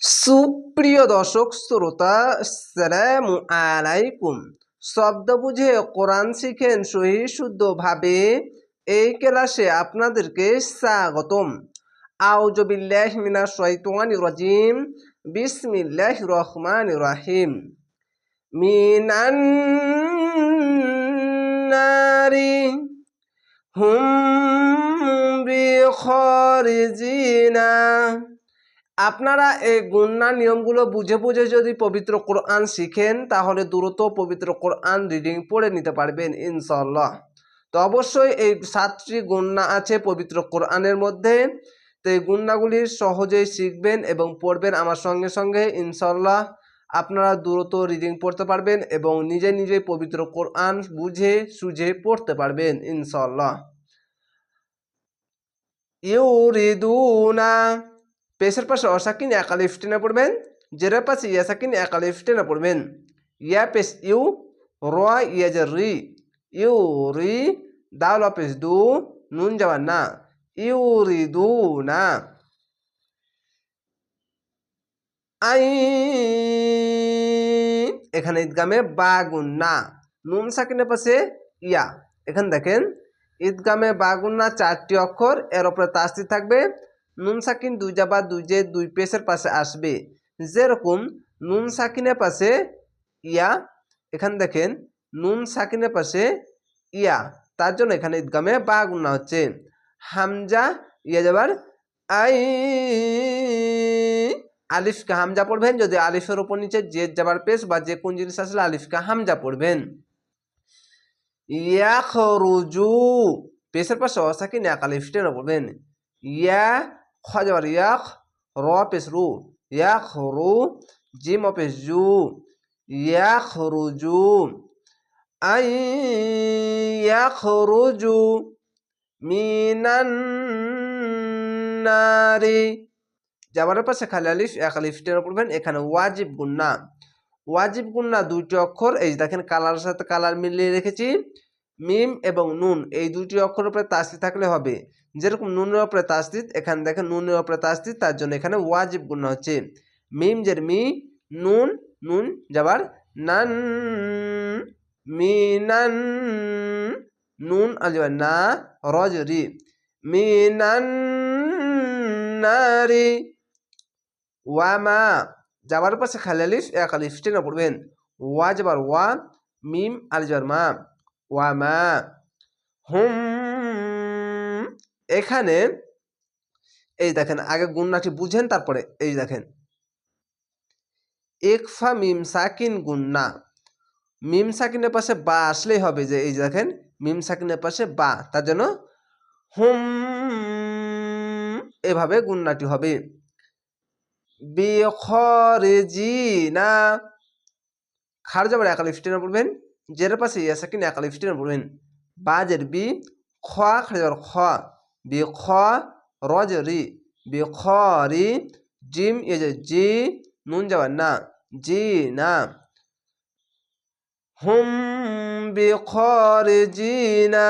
সুপ্রিয় দর্শক, শ্রোতা, আসসালামু আলাইকুম। শব্দ বুঝে কোরআন শিখেন সহি শুদ্ধভাবে এই ক্লাসে আপনাদেরকে স্বাগতম। আউযু বিল্লাহি মিনাশ শাইতানির রাজিম। বিসমিল্লাহির রহমানির রহিম। মিনান নারি হুম বিখরিজিনা। আপনারা এই গুন্না নিয়মগুলো বুঝে বুঝে যদি পবিত্র কোরআন শিখেন, তাহলে দ্রুত পবিত্র কোরআন রিডিং পড়ে নিতে পারবেন ইনশাল্লাহ তো অবশ্যই এই সাতটি গুন্না আছে পবিত্র কোরআনের মধ্যে। তো এই গুন্নাগুলি সহজেই শিখবেন এবং পড়বেন আমার সঙ্গে সঙ্গে ইনশাল্লাহ আপনারা দ্রুত রিডিং পড়তে পারবেন এবং নিজে নিজে পবিত্র কোরআন বুঝে সুঝে পড়তে পারবেন ইনশাল্লাহ ইউরিদুনা পেশের পাশে অসাকিন একালিফ টেনে পড়বেন, জেরের পাশে ইয়াসাকিন একালিফ টেনে পড়বেন। ইয়া পেশ ইউ, রোয়া ইয়া যে রি ইউ রি দাল পেশ দু, নুন যাওয়ার না। ইউ রি দু না। আই এখানে ঈদগামে বাগুন না। নুন সাকিনের পাশে ইয়া। এখানে দেখেন, ঈদগামে বাগুন না, চারটি অক্ষর, এর উপরে তাস্তি থাকবে। নুন সাকিন দুই যাবা দুই যে দুই পেসের পাশে আসবে। যেরকম নুন সাকিনের পাশে ইয়া, এখানে দেখেন, নুন সাকিনের পাশে ইয়া, তার জন্য এখানে ঈদগামে বা গুণা হচ্ছে। হামজা, ইয়া যাবার আই, আলিফকে হামজা পড়বেন, যদি আলিফের উপর নিচে যে যাবার পেশ বা যে কোন জিনিস আসলে আলিফকে হামজা পড়বেন। ইয়া খরুজু পেশের পাশে অসাকিন এক আলিফ টেনে পড়বেন। ইয়া খ যাবার ইয়াক র পেশ রু ইয়াক রু জিম পেশ জু ইয়াক রুজু আই ইয়াক রুজু মিনান নারি যাবার পাশে খালি আলিফ, এক আলিফ টেনে পড়বেন এখানে ওয়াজিব গুন্না। ওয়াজিব গুন্না দুইটি অক্ষর, এই দেখেন কালারের সাথে কালার মিলিয়ে রেখেছি মিম এবং নুন এই দুইটি অক্ষর উপরে তাসি থাকলে হবে। যেরকম নুনের ওপরে তাসদিদ এখানে দেখেন নুনের ওপরে তাসদিদ তার জন্য এখানে ওয়াজিব গুণ হচ্ছে। মিম জের মি, নুন নুন যাবার, নান মিনান নুন আলবার না রজরি মিনান নারি ওয়ামা যাবার পাশে খালি আলিফ, এক আলিফ, টেনে পড়বেন। ওয়া যাবার, ওয়া, মিম আলিজার মা। ওয়ামা হুম এখানে এই দেখেন, আগে গুন্নাটি বুঝেন, তারপরে এই দেখেন। একফা মিম সাকিন গুন্না মিম সাকিনের পাশে বা আসলেই হবে যে, এই দেখেন, মিম সাকিনের পাশে বা, তার জন্য হুম এভাবে গুন্নাটি হবে। না খার যাবার একালিফ পড়বেন জের পাশে ইয়া সাকিন একালিফ টেনে পড়বেন বাজের বি, খ, খার যাবার খ। বি খ রজ রি বি খ রি জিম এ জি, নুন যাবার না, জি না। হুম বি খ রে জি না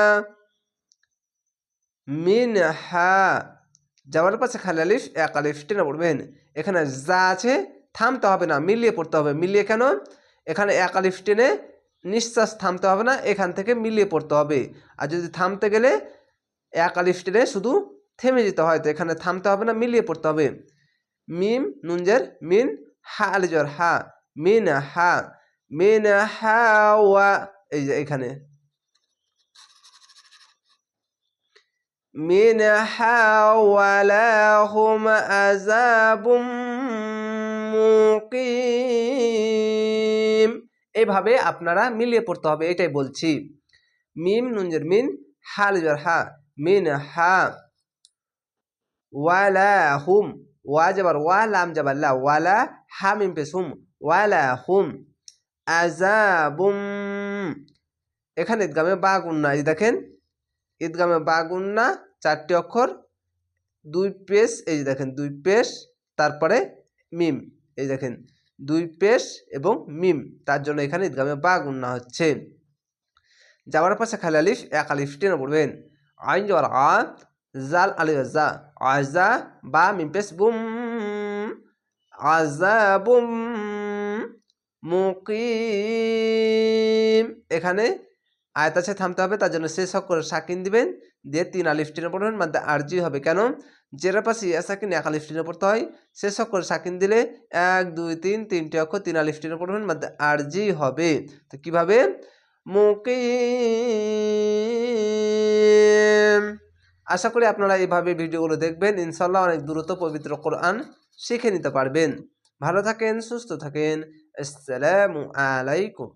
মিন হা যাওয়ার পাশে খালি আলিফ, এক আলিফ, টেনে পড়বেন। এখানে যা আছে থামতে হবে না, মিলিয়ে পড়তে হবে। মিলিয়ে কেন? এখানে এক আলিফ টেনে নিঃশ্বাস থামতে হবে না, এখান থেকে মিলিয়ে পড়তে হবে। আর যদি থামতে গেলে এক আলিফ শুধু থেমে যেতে হয়। তো এখানে থামতে হবে না, মিলিয়ে পড়তে হবে। মিম, নুনজের, মিন, হা, আলিজর, হা। মিন হা। মিন, হা, ওয়া। এই যে এখানে। মিন, হা ওয়ালাহুম আযাবুম মুকিম। এইভাবে আপনারা মিলিয়ে পড়তে হবে, এটাই বলছি। মিম, নুনজের, মিন, হা, আলিজর, হা। মিন হা ওয়ালা হুম ওয়া যাবার ওয়া লাম যাবার লা ওয়ালা মিম পেশ হুম ওয়ালা হুম আজাবুম এখানে ঈদগামে বা গুন্না এই দেখেন, ঈদগামে বা গুন্না চারটি অক্ষর, দুই পেশ, এই যে দেখেন, দুই পেশ, তারপরে মিম, এই দেখেন, দুই পেশ এবং মিম, তার জন্য এখানে ঈদগামে বা গুন্না হচ্ছে। যাওয়ার পাশে খালি আলিফ, এক আলিফ টেনে পড়বেন। আইন যাওয়ার আ জাল আলি জা আজা বা মিম পেশ বুম আজাবুম মুকিম এখানে আয়াত আছে, থামতে হবে, তার জন্য শেষ করে সাকিন দিবেন, দিয়ে তিন আলিফ টেনে পড়বেন মাদ্দা আরজি হবে। কেন? জেরা পাশে সাকিন, এক আলিফ টেনে পড়তে হয় শেষ করে সাকিন দিলে এক, দুই, তিন, তিনটে অক্ষর তিন আলিফ টেনে পড়বেন মাদ্দা আরজি হবে। তো কীভাবে? মুকিম। আশা করি আপনারা এইভাবে ভিডিওগুলো দেখবেন। ইনশাল্লাহ অনেক দ্রুত পবিত্র কোরআন শিখে নিতে পারবেন। ভালো থাকেন, সুস্থ থাকেন। আসসালামু আলাইকুম।